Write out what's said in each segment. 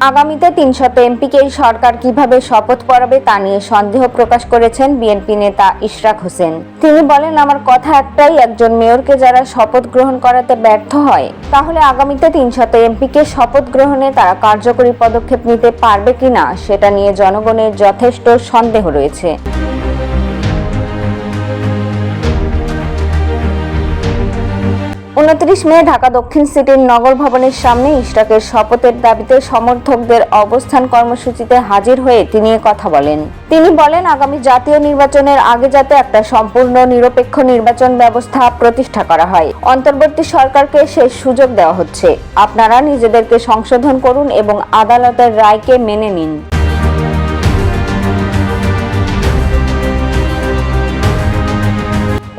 আগামীতে তিনশত এমপিকে সরকার কীভাবে শপথ পড়াবে তা নিয়ে সন্দেহ প্রকাশ করেছেন বিএনপি নেতা ইশরাক হোসেন। তিনি বলেন, আমার কথা একটাই, একজন মেয়রকে যারা শপথ গ্রহণ করাতে ব্যর্থ হয়, তাহলে আগামীতে তিনশত এমপিকে শপথ গ্রহণে তারা কার্যকরী পদক্ষেপ নিতে পারবে কিনা, সেটা নিয়ে জনগণের যথেষ্ট সন্দেহ রয়েছে। উনত্রিশ মে ঢাকা দক্ষিণ সিটির নগর ভবনের সামনে ইশরাকের শপথের দাবিতে সমর্থকদের অবস্থান কর্মসূচিতে হাজির হয়ে তিনি কথা বলেন। তিনি বলেন, আগামী জাতীয় নির্বাচনের আগে যাতে একটা সম্পূর্ণ নিরপেক্ষ নির্বাচন ব্যবস্থা প্রতিষ্ঠা করা হয়, অন্তর্বর্তী সরকারকে সেই সুযোগ দেওয়া হচ্ছে। আপনারা নিজেদেরকে সংশোধন করুন এবং আদালতের রায়কে মেনে নিন।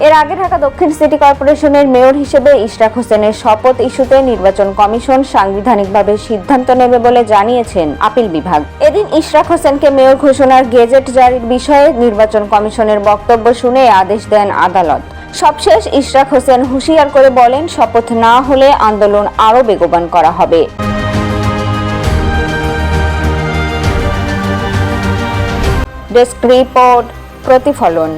এর আগে ঢাকা দক্ষিণ সিটি কর্পোরেশনের মেয়র হিসেবে ইশরাক হোসেনের শপথ ইস্যুতে নির্বাচন কমিশন সাংবিধানিকভাবে সিদ্ধান্ত নেবে বলে জানিয়েছেন আপিল বিভাগ। এদিন ইশরাক হোসেনকে মেয়র ঘোষণার গেজেট জারির বিষয়ে নির্বাচন কমিশনের বক্তব্য শুনে আদেশ দেন আদালত। সবশেষ ইশরাক হোসেন হুঁশিয়ার করে বলেন, শপথ না হলে আন্দোলন আরও বেগবান করা হবে। ডেস্ক রিপোর্ট প্রতিফলন।